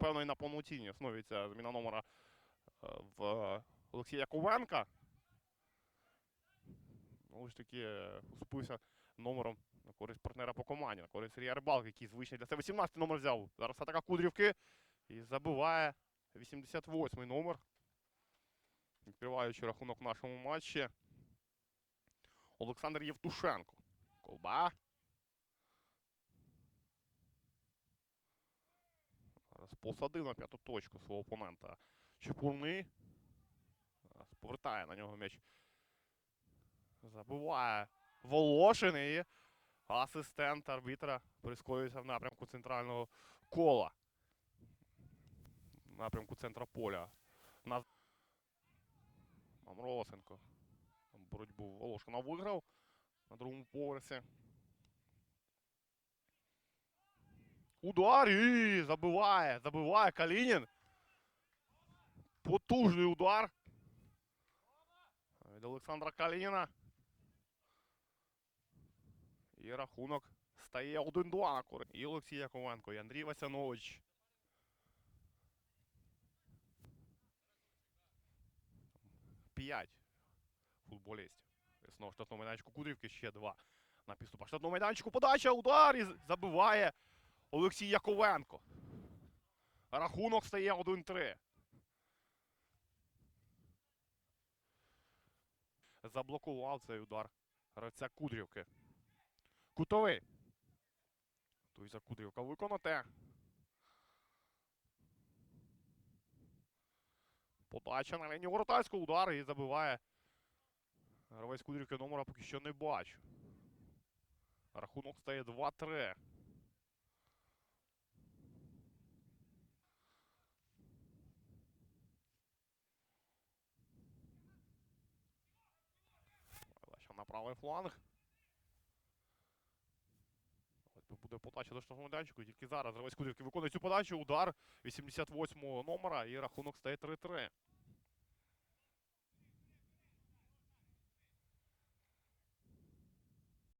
напевно, і на повноцінній основі ця зміна номера е, в Олексія Ковенка. Ж таки, е, уступився номером на користь партнера по команді, на користь Сергія Рибалки, який звичний для себе 17 номер взяв. Зараз атака Кудрівки і забиває 88 номер. Відкриваючи рахунок в нашому матчі. Олександр Євтушенко. Колба. Посадив на п'яту точку свого опонента. Чепурний. Зараз повертає на нього м'яч. Забиває Волошин і асистент арбітра прискорюється в напрямку центрального кола. В напрямку центра поля. На... Мамросенко. Боротьбу Волошина виграв на другому поверсі. Удар і забиває, забиває Калінін. Потужний удар. Від Олександра Калініна. І рахунок стає 1-2 на. І Олексій Яковенко, і Андрій Васянович. П'ять футболістів. Знову штатного майданчику Кудрівки ще два. На підступах штатного майданчику подача, удар і забиває Олексій Яковенко. Рахунок стає 1-3. Заблокував цей удар гравця Кудрівки. Кутовий. Той за Кудрівка виконати. Подача на лінію воротарського удар і забиває. Гравець Кудрівки номера поки що не бачу. Рахунок стає 2-3. Правий фланг. Ось Буде подача до штрафного майданчику. Тільки зараз гравець Кудрівки виконує цю подачу. Удар 88-го номера і рахунок стає 3-3.